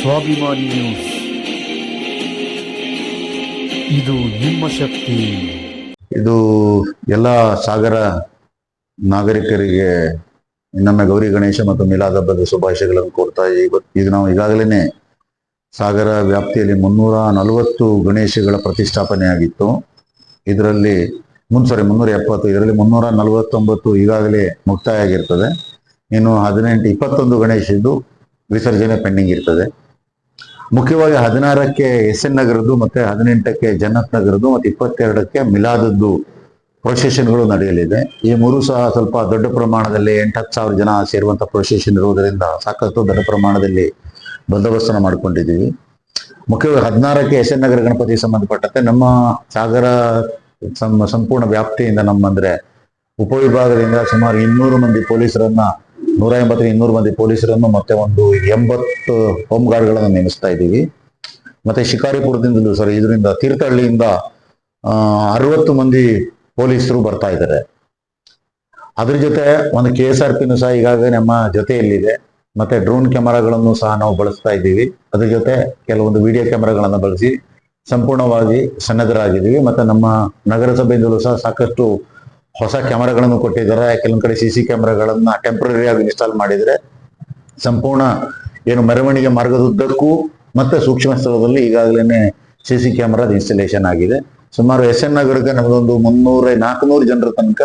ಸ್ವಾಭಿಮಾನಿ ನ್ಯೂಸ್ ಇದು ನಿಮ್ಮ ಶಕ್ತಿ. ಇದು ಎಲ್ಲ ಸಾಗರ ನಾಗರಿಕರಿಗೆ ಇನ್ನೊಮ್ಮೆ ಗೌರಿ ಗಣೇಶ ಮತ್ತು ಮಿಲಾದ್ ಹಬ್ಬದ ಶುಭಾಶಯಗಳನ್ನು ಕೋರ್ತಾ ಇವತ್ತು ಈಗ ನಾವು ಈಗಾಗಲೇ ಸಾಗರ ವ್ಯಾಪ್ತಿಯಲ್ಲಿ ಮುನ್ನೂರ ನಲವತ್ತು ಗಣೇಶಗಳ ಪ್ರತಿಷ್ಠಾಪನೆ ಆಗಿತ್ತು ಇದರಲ್ಲಿ ಮುನ್ ಸಾರಿ ಮುನ್ನೂರ ಎಪ್ಪತ್ತು, ಇದರಲ್ಲಿ ಮುನ್ನೂರ ನಲವತ್ತೊಂಬತ್ತು ಈಗಾಗಲೇ ಮುಕ್ತಾಯ ಆಗಿರ್ತದೆ ಇನ್ನು ಹದಿನೆಂಟು, ಇಪ್ಪತ್ತೊಂದು ಗಣೇಶದ್ದು ವಿಸರ್ಜನೆ ಪೆಂಡಿಂಗ್ ಇರ್ತದೆ. ಮುಖ್ಯವಾಗಿ ಹದಿನಾರಕ್ಕೆ ಎಸ್ ಎನ್ ನಗರದ್ದು ಮತ್ತೆ ಹದಿನೆಂಟಕ್ಕೆ ಜನ್ನತ್ ನಗರದ್ದು ಮತ್ತೆ ಇಪ್ಪತ್ತೆರಡಕ್ಕೆ ಮಿಲಾದದ್ದು ಪ್ರೊಸೆಷನ್ಗಳು ನಡೆಯಲಿದೆ. ಈ ಮೂರು ಸಹ ಸ್ವಲ್ಪ ದೊಡ್ಡ ಪ್ರಮಾಣದಲ್ಲಿ ಎಂಟು ಹತ್ತು ಸಾವಿರ ಜನ ಸೇರುವಂತ ಪ್ರೊಸೆಷನ್ ಇರುವುದರಿಂದ ಸಾಕಷ್ಟು ದೊಡ್ಡ ಪ್ರಮಾಣದಲ್ಲಿ ಬಂದೋಬಸ್ತನ ಮಾಡ್ಕೊಂಡಿದ್ದೀವಿ. ಮುಖ್ಯವಾಗಿ ಹದಿನಾರಕ್ಕೆ ಎಸ್ ಎನ್ ನಗರ ಗಣಪತಿ ಸಂಬಂಧಪಟ್ಟಂತೆ ನಮ್ಮ ಸಾಗರ ಸಂಪೂರ್ಣ ವ್ಯಾಪ್ತಿಯಿಂದ ನಮ್ಮಂದ್ರೆ ಉಪವಿಭಾಗದಿಂದ ಸುಮಾರು ಇನ್ನೂರು ಮಂದಿ ಪೊಲೀಸರನ್ನ ನೂರ ಎಂಬತ್ತರ ಇನ್ನೂರು ಮಂದಿ ಪೊಲೀಸರನ್ನು ಮತ್ತೆ ಒಂದು ಎಂಬತ್ತು ಹೋಮ್ ಗಾರ್ಡ್ಗಳನ್ನು ನೇಮಿಸ್ತಾ ಇದ್ದೀವಿ. ಮತ್ತೆ ಶಿಕಾರಿಪುರದಿಂದಲೂ ಸರಿ ಇದರಿಂದ ತೀರ್ಥಹಳ್ಳಿಯಿಂದ ಅರವತ್ತು ಮಂದಿ ಪೊಲೀಸರು ಬರ್ತಾ ಇದ್ದಾರೆ. ಅದ್ರ ಜೊತೆ ಒಂದು ಕೆ ಎಸ್ ಆರ್ ಪಿನೂ ಸಹ ಈಗಾಗಲೇ ನಮ್ಮ ಜೊತೆಯಲ್ಲಿದೆ. ಮತ್ತೆ ಡ್ರೋನ್ ಕ್ಯಾಮರಾಗಳನ್ನು ಸಹ ನಾವು ಬಳಸ್ತಾ ಇದ್ದೀವಿ. ಅದ್ರ ಜೊತೆ ಕೆಲವೊಂದು ವಿಡಿಯೋ ಕ್ಯಾಮರಾಗಳನ್ನು ಬಳಸಿ ಸಂಪೂರ್ಣವಾಗಿ ಸನ್ನದ್ಧರಾಗಿದ್ದೀವಿ. ಮತ್ತೆ ನಮ್ಮ ನಗರಸಭೆಯಿಂದಲೂ ಸಹ ಸಾಕಷ್ಟು ಹೊಸ ಕ್ಯಾಮ್ರಾಗಳನ್ನು ಕೊಟ್ಟಿದ್ದಾರೆ. ಕೆಲವೊಂದು ಕಡೆ ಸಿ ಸಿ ಕ್ಯಾಮರಾಗಳನ್ನ ಟೆಂಪ್ರರಿ ಆಗಿ ಇನ್ಸ್ಟಾಲ್ ಮಾಡಿದರೆ ಸಂಪೂರ್ಣ ಏನು ಮೆರವಣಿಗೆ ಮಾರ್ಗದುದ್ದಕ್ಕೂ ಮತ್ತೆ ಸೂಕ್ಷ್ಮ ಸ್ಥಳದಲ್ಲಿ ಈಗಾಗಲೇ ಸಿ ಸಿ ಕ್ಯಾಮರಾದ ಇನ್ಸ್ಟಾಲೇಷನ್ ಆಗಿದೆ. ಸುಮಾರು ಎಸ್ ಎನ್ ನಗರಕ್ಕೆ ನಮ್ದೊಂದು ಮುನ್ನೂರ ನಾಲ್ಕುನೂರು ಜನರ ತನಕ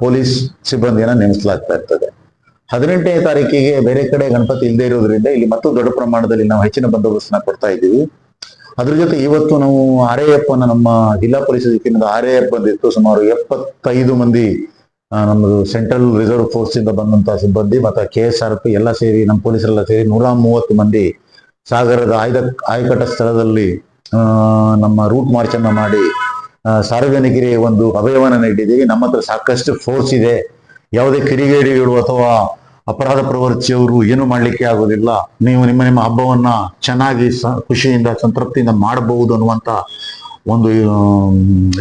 ಪೊಲೀಸ್ ಸಿಬ್ಬಂದಿಯನ್ನು ನೇಮಿಸಲಾಗ್ತಾ ಇರ್ತದೆ. ಹದಿನೆಂಟನೇ ತಾರೀಕಿಗೆ ಬೇರೆ ಕಡೆ ಗಣಪತಿ ಇಲ್ಲದೆ ಇರೋದ್ರಿಂದ ಇಲ್ಲಿ ಮತ್ತೊಂದು ದೊಡ್ಡ ಪ್ರಮಾಣದಲ್ಲಿ ನಾವು ಹೆಚ್ಚಿನ ಬಂದೋಬಸ್ತನ್ನ ಕೊಡ್ತಾ ಇದ್ದೀವಿ. ಅದ್ರ ಜೊತೆ ಇವತ್ತು ನಾವು ಆರ್ ನಮ್ಮ ಜಿಲ್ಲಾ ಪೊಲೀಸ್ ದಿಕ್ಕಿನಿಂದ ಆರ್ ಬಂದಿತ್ತು. ಸುಮಾರು ಎಪ್ಪತ್ತೈದು ಮಂದಿ ನಮ್ಮದು ಸೆಂಟ್ರಲ್ ರಿಸರ್ವ್ ಫೋರ್ಸ್ ಇಂದ ಬಂದಂತಹ ಸಿಬ್ಬಂದಿ ಮತ್ತೆ ಕೆ ಎಸ್ ಆರ್ ಪಿ ಎಲ್ಲ ಸೇರಿ ನಮ್ಮ ಪೊಲೀಸರೆಲ್ಲ ಸೇರಿ ನೂರ ಮೂವತ್ತು ಮಂದಿ ಸಾಗರದ ಆಯ್ದ, ಆಯಕಟ್ಟ ಸ್ಥಳದಲ್ಲಿ ನಮ್ಮ ರೂಟ್ ಮಾರ್ಚ್ ಅನ್ನ ಮಾಡಿ ಸಾರ್ವಜನಿಕರಿಗೆ ಒಂದು ಅಭಯವನ್ನು ನೀಡಿದ್ದೀವಿ. ನಮ್ಮ ಹತ್ರ ಸಾಕಷ್ಟು ಫೋರ್ಸ್ ಇದೆ. ಯಾವುದೇ ಕಿಡಿಗೇಡಿಗಳು ಅಥವಾ ಅಪರಾಧ ಪ್ರವೃತ್ತಿಯವರು ಏನು ಮಾಡ್ಲಿಕ್ಕೆ ಆಗೋದಿಲ್ಲ. ನೀವು ನಿಮ್ಮ ನಿಮ್ಮ ಹಬ್ಬವನ್ನ ಚೆನ್ನಾಗಿ ಖುಷಿಯಿಂದ, ಸಂತೃಪ್ತಿಯಿಂದ ಮಾಡಬಹುದು ಅನ್ನುವಂತ ಒಂದು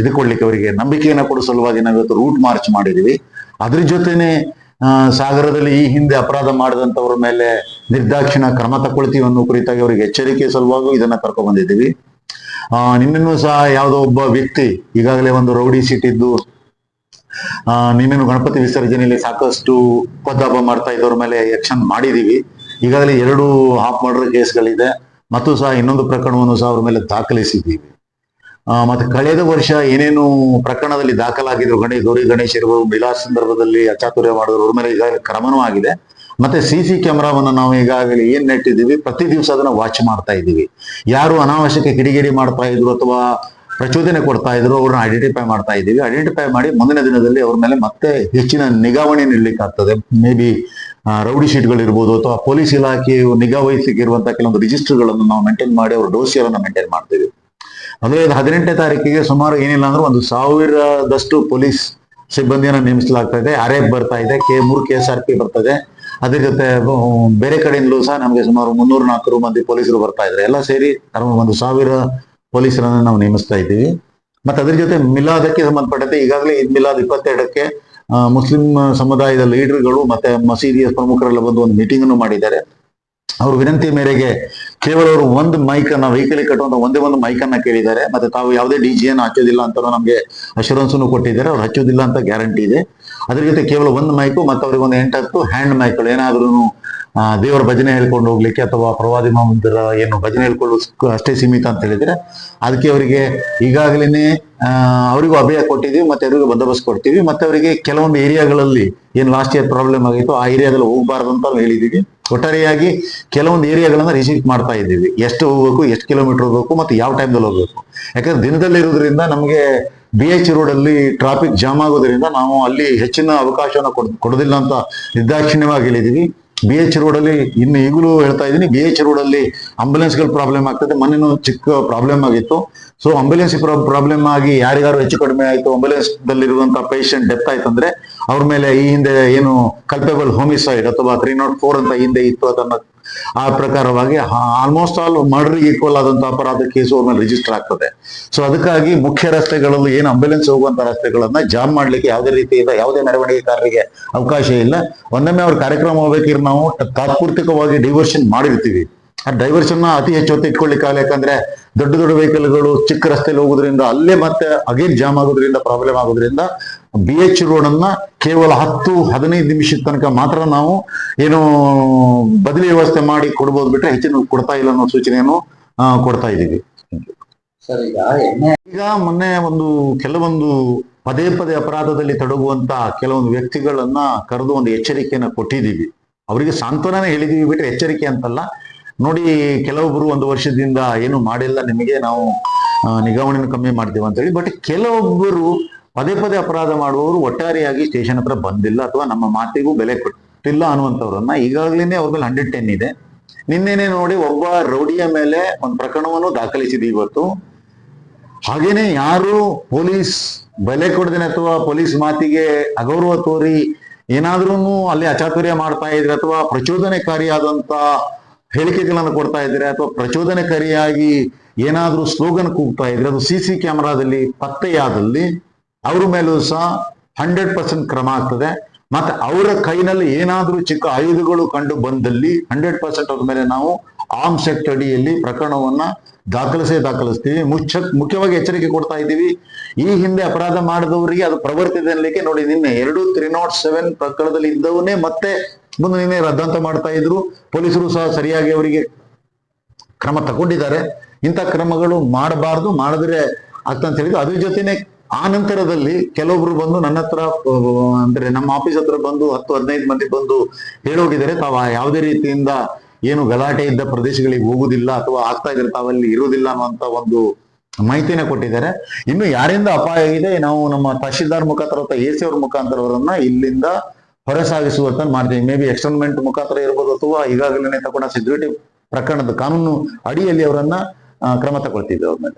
ಇದಕ್ಕೊಳ್ಳಿಕ್ಕೆ ಅವರಿಗೆ ನಂಬಿಕೆಯನ್ನ ಕೊಡೋ ಸಲುವಾಗಿ ನಾವಿವತ್ತು ರೂಟ್ ಮಾರ್ಚ್ ಮಾಡಿದೀವಿ. ಅದ್ರ ಜೊತೆನೆ ಸಾಗರದಲ್ಲಿ ಈ ಹಿಂದೆ ಅಪರಾಧ ಮಾಡಿದಂಥವ್ರ ಮೇಲೆ ನಿರ್ದಾಕ್ಷಿಣ ಕ್ರಮ ತಗೊಳ್ತೀವಿ ಅನ್ನೋ ಕುರಿತಾಗಿ ಅವರಿಗೆ ಎಚ್ಚರಿಕೆ ಸಲುವಾಗಿ ಇದನ್ನ ಕರ್ಕೊಂಡ್ ಬಂದಿದ್ದೀವಿ. ಆ ನಿನ್ನೂ ಸಹ ಯಾವುದೋ ಒಬ್ಬ ವ್ಯಕ್ತಿ ಈಗಾಗಲೇ ಒಂದು ರೌಡಿ ಸಿಟ್ಟಿದ್ದು ನಿನ್ನೇನು ಗಣಪತಿ ವಿಸರ್ಜನೆಯಲ್ಲಿ ಸಾಕಷ್ಟು ಪದ್ದಾಪ ಮಾಡ್ತಾ ಇದ್ದವ್ರ ಮೇಲೆ ಆಕ್ಷನ್ ಮಾಡಿದೀವಿ. ಈಗಾಗಲೇ ಎರಡು ಹಾಫ್ ಮರ್ಡರ್ ಕೇಸ್ಗಳಿದೆ. ಮತ್ತು ಸಹ ಇನ್ನೊಂದು ಪ್ರಕರಣವನ್ನು ಸಹ ಅವ್ರ ಮೇಲೆ ದಾಖಲಿಸಿದ್ದೀವಿ. ಮತ್ತೆ ಕಳೆದ ವರ್ಷ ಏನೇನು ಪ್ರಕರಣದಲ್ಲಿ ದಾಖಲಾಗಿದ್ರು ಗಣೇಶ್ ಗೌರಿ ಗಣೇಶ್ ಇರ್ಬೋದು ವಿಲಾಸ ಸಂದರ್ಭದಲ್ಲಿ ಅಚಾತುರ್ಯ ಮಾಡಿದ್ರು ಅವ್ರ ಮೇಲೆ ಈಗಾಗಲೇ ಕ್ರಮನೂ ಆಗಿದೆ. ಮತ್ತೆ ಸಿ ಸಿ ಕ್ಯಾಮ್ರಾವನ್ನು ನಾವು ಈಗಾಗಲೇ ಏನ್ ನೆಟ್ಟಿದ್ದೀವಿ? ಪ್ರತಿ ದಿವಸ ಅದನ್ನ ವಾಚ್ ಮಾಡ್ತಾ ಇದ್ದೀವಿ. ಯಾರು ಅನಾವಶ್ಯಕ ಕಿಡಿಗೇಡಿ ಮಾಡ್ತಾ ಇದ್ರು ಅಥವಾ ಪ್ರಚೋದನೆ ಕೊಡ್ತಾ ಇದ್ರು, ಅವ್ರನ್ನ ಐಡೆಂಟಿಫೈ ಮಾಡ್ತಾ ಇದ್ದೀವಿ. ಐಡೆಂಟಿಫೈ ಮಾಡಿ ಮುಂದಿನ ದಿನದಲ್ಲಿ ಅವ್ರ ಮೇಲೆ ಮತ್ತೆ ಹೆಚ್ಚಿನ ನಿಗಾವಣೆ ನೀಡಲಿಕ್ಕೆ ಆಗ್ತದೆ. ಮೇ ಬಿ ರೌಡಿ ಶೀಟ್ಗಳು ಇರ್ಬೋದು ಅಥವಾ ಪೊಲೀಸ್ ಇಲಾಖೆಯು ನಿಗಾ ವಹಿಸಿರುವಂತಹ ಕೆಲವೊಂದು ರಿಜಿಸ್ಟರ್ಗಳನ್ನು ನಾವು ಮೇಂಟೈನ್ ಮಾಡಿ ಅವ್ರ ಡೋಸಿಯರನ್ನು ಮೇಂಟೈನ್ ಮಾಡ್ತೀವಿ. ಅಂದ್ರೆ ಇದು ಹದಿನೆಂಟನೇ ತಾರೀಕಿಗೆ ಸುಮಾರು ಏನಿಲ್ಲ ಅಂದ್ರೆ ಒಂದು ಸಾವಿರದಷ್ಟು ಪೊಲೀಸ್ ಸಿಬ್ಬಂದಿಯನ್ನು ನೇಮಿಸಲಾಗ್ತಾ ಇದೆ. ಆರ್ ಎಫ್ ಬರ್ತಾ ಇದೆ. ಕೆ ಮೂರು ಕೆ ಎಸ್ ಆರ್ ಪಿ ಬರ್ತದೆ. ಅದ್ರ ಜೊತೆ ಬೇರೆ ಕಡೆಯಿಂದಲೂ ಸಹ ನಮಗೆ ಸುಮಾರು ಮುನ್ನೂರ ನಾಲ್ಕರು ಮಂದಿ ಪೊಲೀಸರು ಬರ್ತಾ ಇದ್ದಾರೆ ಎಲ್ಲ ಸೇರಿ ಒಂದು ಸಾವಿರ ಪೊಲೀಸರನ್ನ ನಾವು ನೇಮಿಸ್ತಾ ಇದ್ದೀವಿ. ಮತ್ತೆ ಅದ್ರ ಜೊತೆ ಮಿಲಾದಕ್ಕೆ ಸಂಬಂಧಪಟ್ಟಂತೆ ಈಗಾಗಲೇ ಈದ್ ಮಿಲಾದ್ ಇಪ್ಪತ್ತೆರಡಕ್ಕೆ ಮುಸ್ಲಿಂ ಸಮುದಾಯದ ಲೀಡರ್ಗಳು ಮತ್ತೆ ಮಸೀದಿಯ ಪ್ರಮುಖರೆಲ್ಲ ಬಂದು ಒಂದು ಮೀಟಿಂಗ್ ಅನ್ನು ಮಾಡಿದ್ದಾರೆ. ಅವ್ರ ವಿನಂತಿ ಮೇರೆಗೆ ಕೇವಲ ಅವರು ಒಂದು ಮೈಕ್ ಅನ್ನ ವೆಹಿಕಲ್ ಕಟ್ಟುವಂತ ಒಂದೇ ಒಂದು ಮೈಕ್ ಅನ್ನ ಕೇಳಿದ್ದಾರೆ. ಮತ್ತೆ ತಾವು ಯಾವುದೇ ಡಿ ಜಿ ಅನ್ನು ಹಚ್ಚೋದಿಲ್ಲ ಅಂತ ನಮಗೆ ಅಶೂರೆನ್ಸ್ ಕೊಟ್ಟಿದ್ದಾರೆ. ಅವ್ರು ಹಚ್ಚೋದಿಲ್ಲ ಅಂತ ಗ್ಯಾರಂಟಿ ಇದೆ. ಅದ್ರ ಜೊತೆ ಕೇವಲ ಒಂದು ಮೈಕು ಮತ್ತೆ ಅವ್ರಿಗೆ ಒಂದು ಎಂಟತ್ತು ಹ್ಯಾಂಡ್ ಮೈಕ್ಗಳು ಏನಾದ್ರೂ ದೇವರ ಭಜನೆ ಹೇಳ್ಕೊಂಡು ಹೋಗ್ಲಿಕ್ಕೆ ಅಥವಾ ಪ್ರವಾದಿ ಮಹಮ್ಮದರ ಏನು ಭಜನೆ ಹೇಳ್ಕೊಳ್ಳೋ ಅಷ್ಟೇ ಸೀಮಿತ ಅಂತ ಹೇಳಿದ್ರೆ ಅದಕ್ಕೆ ಅವರಿಗೆ ಈಗಾಗಲೇ ಅವರಿಗೂ ಅಭಯ ಕೊಟ್ಟಿದ್ದೀವಿ, ಮತ್ತೆ ಅವರಿಗೂ ಬಂದೋಬಸ್ತ್ ಕೊಡ್ತೀವಿ, ಮತ್ತೆ ಅವರಿಗೆ ಕೆಲವೊಂದು ಏರಿಯಾಗಳಲ್ಲಿ ಏನು ಲಾಸ್ಟ್ ಇಯರ್ ಪ್ರಾಬ್ಲಮ್ ಆಗಿತ್ತು, ಆ ಏರಿಯಾದಲ್ಲಿ ಹೋಗಬಾರ್ದು ಅಂತ ಹೇಳಿದ್ದೀವಿ. ಒಟ್ಟಾರೆಯಾಗಿ ಕೆಲವೊಂದು ಏರಿಯಾಗಳನ್ನ ರಿಸೀವ್ ಮಾಡ್ತಾ ಇದ್ದೀವಿ. ಎಷ್ಟು ಹೋಗ್ಬೇಕು, ಎಷ್ಟು ಕಿಲೋಮೀಟರ್ ಹೋಗ್ಬೇಕು, ಮತ್ತೆ ಯಾವ ಟೈಮ್ದಲ್ಲಿ ಹೋಗ್ಬೇಕು. ಯಾಕಂದ್ರೆ ದಿನದಲ್ಲಿ ಇರೋದ್ರಿಂದ ನಮಗೆ ಬಿ ಎಚ್ ರೋಡ್ ಅಲ್ಲಿ ಟ್ರಾಫಿಕ್ ಜಾಮ್ ಆಗೋದ್ರಿಂದ ನಾವು ಅಲ್ಲಿ ಹೆಚ್ಚಿನ ಅವಕಾಶವನ್ನು ಕೊಡ್, ಕೊಡೋದಿಲ್ಲ ಅಂತ ನಿರ್ದಾಕ್ಷಿಣ್ಯವಾಗಿ ಹೇಳಿದೀವಿ ಬಿ ಎಚ್ ರೋಡ್ ಅಲ್ಲಿ ಇನ್ನು ಈಗಲೂ ಹೇಳ್ತಾ ಇದ್ದೀನಿ ಬಿ ಎಚ್ ರೋಡ್ ಅಲ್ಲಿ ಆಂಬುಲೆನ್ಸ್ಗಳು ಪ್ರಾಬ್ಲಮ್ ಆಗ್ತದೆ. ಮೊನ್ನೆನೂ ಚಿಕ್ಕ ಪ್ರಾಬ್ಲಮ್ ಆಗಿತ್ತು. ಸೊ ಅಂಬುಲೆನ್ಸ್ ಪ್ರಾಬ್ಲಮ್ ಆಗಿ ಯಾರಿಗಾರು ಹೆಚ್ಚು ಕಡಿಮೆ ಆಯ್ತು ಅಂಬುಲೆನ್ಸ್ ದಲ್ಲಿರುವಂತಹ ಪೇಷಂಟ್ ಡೆತ್ ಆಯ್ತು ಅಂದ್ರೆ, ಅವ್ರ ಮೇಲೆ ಈ ಹಿಂದೆ ಏನು ಕಲ್ಪೇಬಲ್ ಹೋಮಿಸೈಡ್ ಅಥವಾ ತ್ರೀ ನಾಟ್ ಫೋರ್ ಅಂತ ಹಿಂದೆ ಇತ್ತು, ಅದನ್ನ ಆ ಪ್ರಕಾರವಾಗಿ ಆಲ್ಮೋಸ್ಟ್ ಆಲ್ ಮರ್ಡರ್ ಈಕ್ವಲ್ ಆದಂತಹ ಅಪರಾಧ ಕೇಸು ಅವ್ರ ಮೇಲೆ ರಿಜಿಸ್ಟರ್ ಆಗ್ತದೆ. ಸೊ ಅದಕ್ಕಾಗಿ ಮುಖ್ಯ ರಸ್ತೆಗಳಲ್ಲಿ ಏನು ಅಂಬುಲೆನ್ಸ್ ಹೋಗುವಂತ ರಸ್ತೆಗಳನ್ನ ಜಾಮ್ ಮಾಡ್ಲಿಕ್ಕೆ ಯಾವುದೇ ರೀತಿಯಿಂದ ಯಾವುದೇ ಮೆರವಣಿಗೆಕಾರರಿಗೆ ಅವಕಾಶ ಇಲ್ಲ. ಒಂದೊಮ್ಮೆ ಅವ್ರ ಕಾರ್ಯಕ್ರಮ ಹೋಗ್ಬೇಕಿದ್ರೆ ನಾವು ತಾತ್ಪೂರ್ತಿಕವಾಗಿ ಡಿವರ್ಷನ್ ಮಾಡಿರ್ತೀವಿ. ಆ ಡೈವರ್ಷನ್ ಅತಿ ಹೆಚ್ಚು ಹೊತ್ತು ಇಟ್ಕೊಳ್ಳಿಕ್ಕಾಗಲ್ಲ ಯಾಕಂದ್ರೆ ದೊಡ್ಡ ದೊಡ್ಡ ವೆಹಿಕಲ್ಗಳು ಚಿಕ್ಕ ರಸ್ತೆಯಲ್ಲಿ ಹೋಗೋದ್ರಿಂದ ಅಲ್ಲೇ ಮತ್ತೆ ಅಗೇನ್ ಜಾಮ್ ಆಗೋದ್ರಿಂದ ಪ್ರಾಬ್ಲಮ್ ಆಗೋದ್ರಿಂದ ಬಿ ಎಚ್ ರೋಡ್ ಅನ್ನ ಕೇವಲ ಹತ್ತು ಹದಿನೈದು ನಿಮಿಷದ ತನಕ ಮಾತ್ರ ನಾವು ಏನು ಬದಲಿ ವ್ಯವಸ್ಥೆ ಮಾಡಿ ಕೊಡ್ಬೋದು ಬಿಟ್ರೆ ಹೆಚ್ಚಿನ ಕೊಡ್ತಾ ಇಲ್ಲ ಅನ್ನೋ ಸೂಚನೆಯನ್ನು ಕೊಡ್ತಾ ಇದ್ದೀವಿ. ಸರ್ ಈಗ ಎಣ್ಣೆ ಈಗ ಮೊನ್ನೆ ಒಂದು ಕೆಲವೊಂದು ಪದೇ ಪದೇ ಅಪರಾಧದಲ್ಲಿ ತೊಡಗುವಂತ ಕೆಲವೊಂದು ವ್ಯಕ್ತಿಗಳನ್ನ ಕರೆದು ಒಂದು ಎಚ್ಚರಿಕೆಯನ್ನ ಕೊಟ್ಟಿದ್ದೀವಿ. ಅವರಿಗೆ ಸಾಂತ್ವನನೇ ಹೇಳಿದೀವಿ ಬಿಟ್ರೆ ಎಚ್ಚರಿಕೆ ಅಂತಲ್ಲ. ನೋಡಿ, ಕೆಲವೊಬ್ರು ಒಂದು ವರ್ಷದಿಂದ ಏನು ಮಾಡಿಲ್ಲ, ನಿಮಗೆ ನಾವು ನಿಗಾವಣೆಯನ್ನು ಕಮ್ಮಿ ಮಾಡ್ತೀವಿ ಅಂತ ಹೇಳಿ ಬಟ್ ಕೆಲವೊಬ್ಬರು ಪದೇ ಪದೇ ಅಪರಾಧ ಮಾಡುವವರು ಒಟ್ಟಾರೆಯಾಗಿ ಸ್ಟೇಷನ್ ಹತ್ರ ಬಂದಿಲ್ಲ ಅಥವಾ ನಮ್ಮ ಮಾತಿಗೂ ಬೆಲೆ ಕೊಟ್ಟಿಲ್ಲ ಅನ್ನುವಂಥವ್ರನ್ನ ಈಗಾಗಲೇ ಅವ್ರ ಮೇಲೆ ಹಂಡ್ರೆಡ್ ಟೆನ್ ಇದೆ. ನಿನ್ನೆನೆ ನೋಡಿ ಒಬ್ಬ ರೌಡಿಯ ಮೇಲೆ ಒಂದು ಪ್ರಕರಣವನ್ನು ದಾಖಲಿಸಿದೆ ಇವತ್ತು. ಹಾಗೇನೆ ಯಾರು ಪೊಲೀಸ್ ಬೆಲೆ ಕೊಡದೇನೆ ಅಥವಾ ಪೊಲೀಸ್ ಮಾತಿಗೆ ಅಗೌರವ ತೋರಿ ಏನಾದ್ರೂ ಅಲ್ಲಿ ಅಚಾತುರ್ಯ ಮಾಡ್ತಾ ಇದ್ರೆ ಅಥವಾ ಪ್ರಚೋದನೆಕಾರಿಯಾದಂತ ಹೇಳಿಕೆಗಳನ್ನು ಕೊಡ್ತಾ ಇದ್ರೆ ಅಥವಾ ಪ್ರಚೋದನಕಾರಿಯಾಗಿ ಏನಾದರೂ ಸ್ಲೋಗನ್ ಕೂಗ್ತಾ ಇದ್ರೆ ಅದು ಸಿ ಸಿ ಕ್ಯಾಮೆರಾದಲ್ಲಿ ಪತ್ತೆಯಾದಲ್ಲಿ ಅವ್ರ ಮೇಲೂ ಸಹ ಹಂಡ್ರೆಡ್ ಪರ್ಸೆಂಟ್ ಕ್ರಮ ಆಗ್ತದೆ. ಮತ್ತೆ ಅವರ ಕೈನಲ್ಲಿ ಏನಾದರೂ ಚಿಕ್ಕ ಆಯುಧಗಳು ಕಂಡು ಬಂದಲ್ಲಿ ಹಂಡ್ರೆಡ್ ಪರ್ಸೆಂಟ್ ಅವ್ರ ಮೇಲೆ ನಾವು ಆರ್ಮ್ ಸೆಕ್ಟ್ ಅಡಿಯಲ್ಲಿ ಪ್ರಕರಣವನ್ನ ದಾಖಲಿಸೇ ದಾಖಲಿಸ್ತೀವಿ. ಮುಚ್ಚ ಮುಖ್ಯವಾಗಿ ಎಚ್ಚರಿಕೆ ಕೊಡ್ತಾ ಇದ್ದೀವಿ. ಈ ಹಿಂದೆ ಅಪರಾಧ ಮಾಡಿದವರಿಗೆ ಅದು ಪ್ರವರ್ತಿತ ಅನ್ಲಿಕ್ಕೆ ನೋಡಿ, ನಿನ್ನೆ ಎರಡು ತ್ರೀ ನಾಟ್ ಸೆವೆನ್ ಪ್ರಕರಣದಲ್ಲಿ ಇದ್ದವನ್ನೇ ಮತ್ತೆ ಮುಂದೆ ನಿನ್ನೆ ರದ್ದಾಂತ ಮಾಡ್ತಾ ಇದ್ರು. ಪೊಲೀಸರು ಸಹ ಸರಿಯಾಗಿ ಅವರಿಗೆ ಕ್ರಮ ತಗೊಂಡಿದ್ದಾರೆ. ಇಂಥ ಕ್ರಮಗಳು ಮಾಡಬಾರ್ದು, ಮಾಡಿದ್ರೆ ಆಗ್ತಂತ ಹೇಳಿದ್ರು. ಅದ್ರ ಜೊತೆನೆ ಆ ನಂತರದಲ್ಲಿ ಕೆಲವೊಬ್ರು ಬಂದು ನನ್ನ ಹತ್ರ ಅಂದ್ರೆ ನಮ್ಮ ಆಫೀಸ್ ಹತ್ರ ಬಂದು ಹತ್ತು, ಹದಿನೈದು ಮಂದಿ ಬಂದು ಹೇಳೋಗಿದ್ದಾರೆ. ತಾವು ಯಾವುದೇ ರೀತಿಯಿಂದ ಏನು ಗಲಾಟೆ ಇದ್ದ ಪ್ರದೇಶಗಳಿಗೆ ಹೋಗುದಿಲ್ಲ ಅಥವಾ ಆಗ್ತಾ ಇದ್ರೆ ತಾವಲ್ಲಿ ಇರುವುದಿಲ್ಲ ಅನ್ನುವಂತ ಒಂದು ಮಾಹಿತಿನ ಕೊಟ್ಟಿದ್ದಾರೆ. ಇನ್ನು ಯಾರಿಂದ ಅಪಾಯ ಇದೆ ನಾವು ನಮ್ಮ ತಹಶೀಲ್ದಾರ್ ಮುಖಾಂತರ ಅಥವಾ ಎ ಸಿ ಅವ್ರ ಮುಖಾಂತರವರನ್ನ ಇಲ್ಲಿಂದ ಹೊರಸಾಗಿಸುವಂತ ಮಾಡ್ತೀವಿ. ಮೇ ಬಿ ಎಕ್ಸ್ಟರ್ಮೆಂಟ್ ಮುಖಾಂತರ ಇರ್ಬೋದು ಅಥವಾ ಈಗಾಗಲೇ ತಗೊಂಡ ಸೆಕ್ಯೂರಿಟಿ ಪ್ರಕರಣದ ಕಾನೂನು ಅಡಿಯಲ್ಲಿ ಅವರನ್ನ ಕ್ರಮ ತಗೊಳ್ತಿದ್ದೆ ಅವ್ರ ಮೇಲೆ.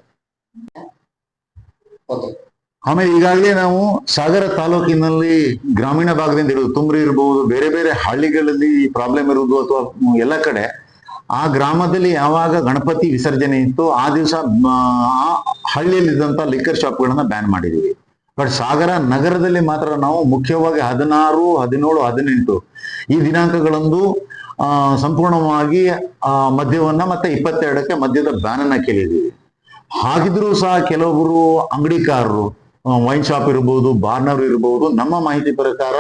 ಆಮೇಲೆ ಈಗಾಗಲೇ ನಾವು ಸಾಗರ ತಾಲೂಕಿನಲ್ಲಿ ಗ್ರಾಮೀಣ ಭಾಗದಿಂದ ಇರುವುದು ತುಂಬ್ರಿ ಇರಬಹುದು ಬೇರೆ ಬೇರೆ ಹಳ್ಳಿಗಳಲ್ಲಿ ಪ್ರಾಬ್ಲಮ್ ಇರುವುದು ಅಥವಾ ಎಲ್ಲ ಕಡೆ ಆ ಗ್ರಾಮದಲ್ಲಿ ಯಾವಾಗ ಗಣಪತಿ ವಿಸರ್ಜನೆ ಇತ್ತು ಆ ದಿವಸ ಆ ಹಳ್ಳಿಯಲ್ಲಿದ್ದಂತ ಲಿಕ್ಕರ್ ಶಾಪ್ಗಳನ್ನ ಬ್ಯಾನ್ ಮಾಡಿದೀವಿ ಬಟ್ ಸಾಗರ ನಗರದಲ್ಲಿ ಮಾತ್ರ ನಾವು ಮುಖ್ಯವಾಗಿ ಹದಿನಾರು, ಹದಿನೇಳು, ಹದಿನೆಂಟು ಈ ದಿನಾಂಕಗಳಂದು ಸಂಪೂರ್ಣವಾಗಿ, ಆ, ಮದ್ಯವನ್ನ ಮತ್ತೆ ಇಪ್ಪತ್ತೆರಡಕ್ಕೆ ಮದ್ಯದ ಬ್ಯಾನ್ ಅನ್ನ ಕೇಳಿದೀವಿ ಹಾಗಿದ್ರೂ ಸಹ ಕೆಲವೊಬ್ರು ಅಂಗಡಿಕಾರರು ವೈನ್ ಶಾಪ್ ಇರ್ಬೋದು ಬಾರ್ನರ್ ಇರ್ಬೋದು, ನಮ್ಮ ಮಾಹಿತಿ ಪ್ರಕಾರ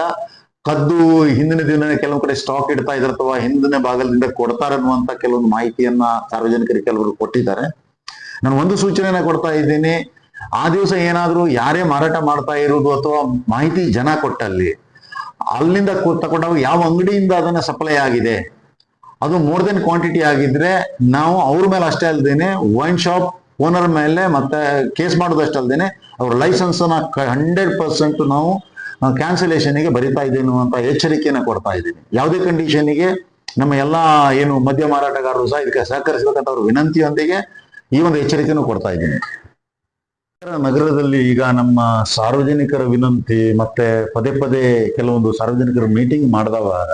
ಕದ್ದು ಹಿಂದಿನ ದಿನ ಕೆಲವು ಕಡೆ ಸ್ಟಾಕ್ ಇಡ್ತಾ ಇದ್ರ ಅಥವಾ ಹಿಂದಿನ ಭಾಗದಿಂದ ಕೊಡ್ತಾರೆ ಅನ್ನುವಂತ ಕೆಲವೊಂದು ಮಾಹಿತಿಯನ್ನ ಸಾರ್ವಜನಿಕರಿಗೆ ಕೆಲವರು ಕೊಟ್ಟಿದ್ದಾರೆ. ನಾನು ಒಂದು ಸೂಚನೆಯನ್ನ ಕೊಡ್ತಾ ಇದ್ದೀನಿ. ಆ ದಿವಸ ಏನಾದರೂ ಯಾರೇ ಮಾರಾಟ ಮಾಡ್ತಾ ಇರೋದು ಅಥವಾ ಮಾಹಿತಿ ಜನ ಕೊಟ್ಟಲ್ಲಿ, ಅಲ್ಲಿಂದ ತಗೊಂಡಾಗ ಯಾವ ಅಂಗಡಿಯಿಂದ ಅದನ್ನ ಸಪ್ಲೈ ಆಗಿದೆ, ಅದು ಮೋರ್ ದೆನ್ ಕ್ವಾಂಟಿಟಿ ಆಗಿದ್ರೆ ನಾವು ಅವ್ರ ಮೇಲೆ ಅಷ್ಟೇ ಅಲ್ದೇನೆ ವೈನ್ ಶಾಪ್ ಓನರ್ ಮೇಲೆ ಮತ್ತೆ ಕೇಸ್ ಮಾಡೋದಷ್ಟಲ್ದೇನೆ ಅವ್ರ ಲೈಸೆನ್ಸ್ ಅನ್ನ ಹಂಡ್ರೆಡ್ ಪರ್ಸೆಂಟ್ ನಾವು ಕ್ಯಾನ್ಸಲೇಷನ್ಗೆ ಬರಿತಾ ಇದ್ದೇನು ಅಂತ ಎಚ್ಚರಿಕೆಯನ್ನು ಕೊಡ್ತಾ ಇದ್ದೀನಿ. ಯಾವುದೇ ಕಂಡೀಷನ್ಗೆ ನಮ್ಮ ಎಲ್ಲಾ ಏನು ಮದ್ಯ ಮಾರಾಟಗಾರರು ಸಹ ಇದಕ್ಕೆ ಸಹಕರಿಸಬೇಕಂತ ಅವ್ರ ವಿನಂತಿಯೊಂದಿಗೆ ಈ ಒಂದು ಎಚ್ಚರಿಕೆಯನ್ನು ಕೊಡ್ತಾ ಇದ್ದೀನಿ. ನಗರದಲ್ಲಿ ಈಗ ನಮ್ಮ ಸಾರ್ವಜನಿಕರ ವಿನಂತಿ ಮತ್ತೆ ಪದೇ ಪದೇ ಕೆಲವೊಂದು ಸಾರ್ವಜನಿಕರ ಮೀಟಿಂಗ್ ಮಾಡಿದವಾಗ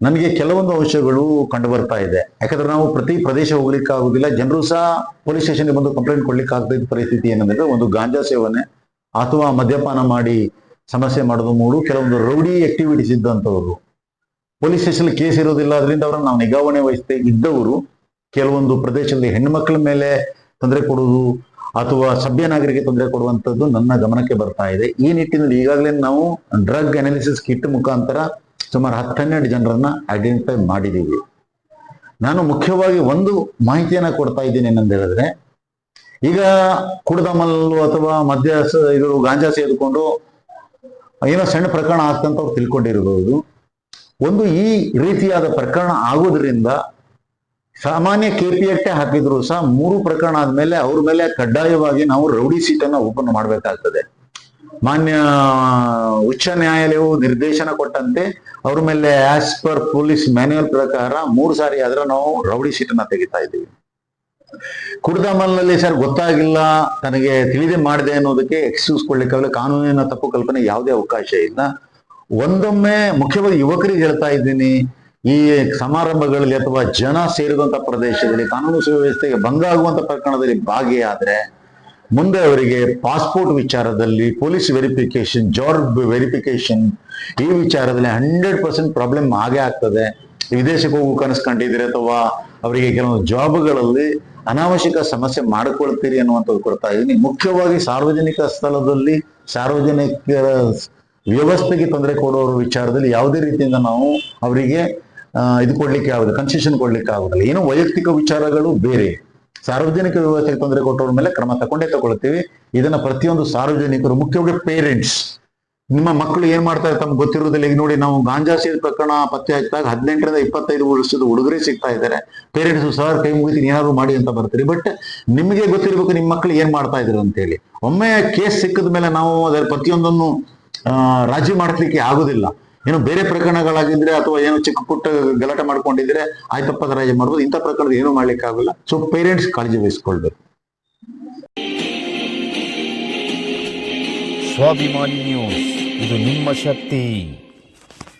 ನನಗೆ ಕೆಲವೊಂದು ಅಂಶಗಳು ಕಂಡು ಬರ್ತಾ ಇದೆ. ಯಾಕಂದ್ರೆ ನಾವು ಪ್ರತಿ ಪ್ರದೇಶ ಹೋಗ್ಲಿಕ್ಕೆ ಆಗುದಿಲ್ಲ ಜನರು ಸಹ ಪೊಲೀಸ್ ಸ್ಟೇಷನ್ಗೆ ಬಂದು ಕಂಪ್ಲೇಂಟ್ ಕೊಡ್ಲಿಕ್ಕೆ ಆಗದ ಪರಿಸ್ಥಿತಿ ಏನಂದ್ರೆ ಒಂದು ಗಾಂಜಾ ಸೇವನೆ ಅಥವಾ ಮದ್ಯಪಾನ ಮಾಡಿ ಸಮಸ್ಯೆ ಮಾಡೋದು ಮೂರು ಕೆಲವೊಂದು ರೌಡಿ ಆಕ್ಟಿವಿಟೀಸ್ ಇದ್ದಂಥವ್ರು. ಪೊಲೀಸ್ ಸ್ಟೇಷನ್ ಕೇಸ್ ಇರೋದಿಲ್ಲ, ಅದರಿಂದ ಅವರನ್ನು ನಾವು ನಿಗಾವಣೆ ವಹಿಸ್ತೇ ಇದ್ದವರು ಕೆಲವೊಂದು ಪ್ರದೇಶದಲ್ಲಿ ಹೆಣ್ಮಕ್ಳ ಮೇಲೆ ತೊಂದರೆ ಕೊಡುವುದು ಅಥವಾ ಸಭ್ಯ ನಾಗರಿಕ ತೊಂದರೆ ಕೊಡುವಂಥದ್ದು ನನ್ನ ಗಮನಕ್ಕೆ ಬರ್ತಾ ಇದೆ. ಈ ನಿಟ್ಟಿನಲ್ಲಿ ಈಗಾಗಲೇ ನಾವು ಡ್ರಗ್ ಅನಾಲಿಸಿಸ್ ಕಿಟ್ ಮುಖಾಂತರ ಸುಮಾರು ಹತ್ತೆರಡು ಜನರನ್ನ ಐಡೆಂಟಿಫೈ ಮಾಡಿದ್ದೀವಿ. ನಾನು ಮುಖ್ಯವಾಗಿ ಒಂದು ಮಾಹಿತಿಯನ್ನ ಕೊಡ್ತಾ ಇದ್ದೀನಿ ಏನಂತ ಹೇಳಿದ್ರೆ, ಈಗ ಕುಡ್ದಮಲ್ಲು ಅಥವಾ ಮದ್ಯ ಇದು ಗಾಂಜಾ ಸೇರಿಕೊಂಡು ಏನೋ ಸಣ್ಣ ಪ್ರಕರಣ ಆಗ್ತಂತ ಅವ್ರು ತಿಳ್ಕೊಂಡಿರಬಹುದು ಒಂದು ಈ ರೀತಿಯಾದ ಪ್ರಕರಣ ಆಗೋದ್ರಿಂದ ಸಾಮಾನ್ಯ ಕೆಪಿಎಟ್ಟೆ ಹಾಕಿದ್ರು ಸಹ ಮೂರು ಪ್ರಕರಣ ಆದ್ಮೇಲೆ ಅವ್ರ ಮೇಲೆ ಕಡ್ಡಾಯವಾಗಿ ನಾವು ರೌಡಿ ಸೀಟನ್ನ ಓಪನ್ ಮಾಡ್ಬೇಕಾಗ್ತದೆ. ಮಾನ್ಯ, ಉಚ್ಚ ನ್ಯಾಯಾಲಯವು ನಿರ್ದೇಶನ ಕೊಟ್ಟಂತೆ ಅವ್ರ ಮೇಲೆ ಆಸ್ ಪರ್ ಪೊಲೀಸ್ ಮ್ಯಾನ್ಯುಯಲ್ ಪ್ರಕಾರ ಮೂರು ಸಾರಿ ಆದ್ರೆ ನಾವು ರೌಡಿ ಸೀಟನ್ನ ತೆಗಿತಾ ಇದ್ದೀವಿ. ಕುಡ್ದಮಲ್ನಲ್ಲಿ ಸರ್ ಗೊತ್ತಾಗಿಲ್ಲ, ತನಗೆ ತಿಳಿದೇ ಮಾಡಿದೆ ಅನ್ನೋದಕ್ಕೆ ಎಕ್ಸ್ಕ್ಯೂಸ್ ಕೊಡ್ಲಿಕ್ಕಾಗಲ್ಲ ಕಾನೂನಿನ ತಪ್ಪು ಕಲ್ಪನೆ ಯಾವುದೇ ಅವಕಾಶ ಇಲ್ಲ. ಒಂದೊಮ್ಮೆ ಮುಖ್ಯವಾಗಿ ಯುವಕರಿಗೆ ಹೇಳ್ತಾ ಇದ್ದೀನಿ ಈ ಸಮಾರಂಭಗಳಲ್ಲಿ ಅಥವಾ ಜನ ಸೇರಿದಂತ ಪ್ರದೇಶದಲ್ಲಿ ಕಾನೂನು ಸುವ್ಯವಸ್ಥೆಗೆ ಭಂಗ ಆಗುವಂತ ಪ್ರಕರಣದಲ್ಲಿ ಭಾಗಿಯಾದ್ರೆ ಮುಂದೆ ಅವರಿಗೆ ಪಾಸ್ಪೋರ್ಟ್ ವಿಚಾರದಲ್ಲಿ ಪೊಲೀಸ್ ವೆರಿಫಿಕೇಶನ್ ಜಾಬ್ ವೆರಿಫಿಕೇಶನ್ ಈ ವಿಚಾರದಲ್ಲಿ ಹಂಡ್ರೆಡ್ ಪರ್ಸೆಂಟ್ ಪ್ರಾಬ್ಲಮ್ ಹಾಗೆ ಆಗ್ತದೆ. ವಿದೇಶಕ್ಕೆ ಹೋಗು ಕನಸ್ಕೊಂಡಿದ್ರೆ ಅಥವಾ ಅವರಿಗೆ ಕೆಲವೊಂದು ಜಾಬ್ಗಳಲ್ಲಿ ಅನಾವಶ್ಯಕ ಸಮಸ್ಯೆ ಮಾಡಿಕೊಳ್ತೀರಿ ಅನ್ನುವಂಥದ್ದು ಕೊಡ್ತಾ ಇದ್ದೀನಿ ಮುಖ್ಯವಾಗಿ ಸಾರ್ವಜನಿಕ ಸ್ಥಳದಲ್ಲಿ ಸಾರ್ವಜನಿಕರ ವ್ಯವಸ್ಥೆಗೆ ತೊಂದರೆ ಕೊಡೋರ ವಿಚಾರದಲ್ಲಿ ಯಾವುದೇ ರೀತಿಯಿಂದ ನಾವು ಅವರಿಗೆ ಇದು ಕೊಡ್ಲಿಕ್ಕೆ ಆಗುದಿಲ್ಲ ಕನ್ಸೆಷನ್ ಕೊಡ್ಲಿಕ್ಕೆ ಆಗುದಿಲ್ಲ. ಏನು ವೈಯಕ್ತಿಕ ವಿಚಾರಗಳು ಬೇರೆ. ಸಾರ್ವಜನಿಕ ವ್ಯವಸ್ಥೆಗೆ ತೊಂದರೆ ಕೊಟ್ಟವ್ರ ಮೇಲೆ ಕ್ರಮ ತಗೊಂಡೇ ತಗೊಳ್ತೀವಿ ಇದನ್ನ ಪ್ರತಿಯೊಂದು ಸಾರ್ವಜನಿಕರು, ಮುಖ್ಯವಾಗಿ ಪೇರೆಂಟ್ಸ್ ನಿಮ್ಮ ಮಕ್ಕಳು ಏನ್ ಮಾಡ್ತಾ ತಮ್ಗೆ ಗೊತ್ತಿರೋದಿಲ್ಲ ಈಗ ನೋಡಿ ನಾವು ಗಾಂಜಾ ಸೇರಿ ಪ್ರಕರಣ ಪತ್ತೆ ಆಯ್ತಾಗ ಹದಿನೆಂಟರಿಂದ ಇಪ್ಪತ್ತೈದು ವರ್ಷದ ಹುಡುಗರೇ ಸಿಗ್ತಾ ಇದ್ದಾರೆ. ಪೇರೆಂಟ್ಸ್ ಸರ್ ಕೈ ಮುಗಿತೀನಿ, ಏನಾದ್ರು ಮಾಡಿ ಅಂತ ಬರ್ತೀರಿ. ಬಟ್ ನಿಮಗೆ ಗೊತ್ತಿರ್ಬೇಕು ನಿಮ್ಮ ಮಕ್ಕಳು ಏನ್ ಮಾಡ್ತಾ ಇದ್ರು ಅಂತ ಹೇಳಿ ಒಮ್ಮೆ ಕೇಸ್ ಸಿಕ್ಕದ ಮೇಲೆ ನಾವು ಅದರ ಪ್ರತಿಯೊಂದನ್ನು ರಾಜಿ ಮಾಡ್ಲಿಕ್ಕೆ ಆಗುದಿಲ್ಲ. ಏನು ಬೇರೆ ಪ್ರಕರಣಗಳಾಗಿದ್ರೆ ಅಥವಾ ಏನು ಚಿಕ್ಕ ಪುಟ್ಟ ಗಲಾಟೆ ಮಾಡ್ಕೊಂಡಿದ್ರೆ, ಆಯ್ತಪ್ಪ ರಾಜ ಮಾಡ್ಬೋದು. ಇಂಥ ಪ್ರಕರಣದ ಏನು ಮಾಡ್ಲಿಕ್ಕೆ ಆಗಲ್ಲ ಸೊ ಪೇರೆಂಟ್ಸ್ ಕಾಳಜಿ ವಹಿಸ್ಕೊಳ್ಬೇಕು. ಸ್ವಾಭಿಮಾನಿ ನ್ಯೂಸ್. ಇದು ನಿಮ್ಮ ಶಕ್ತಿ.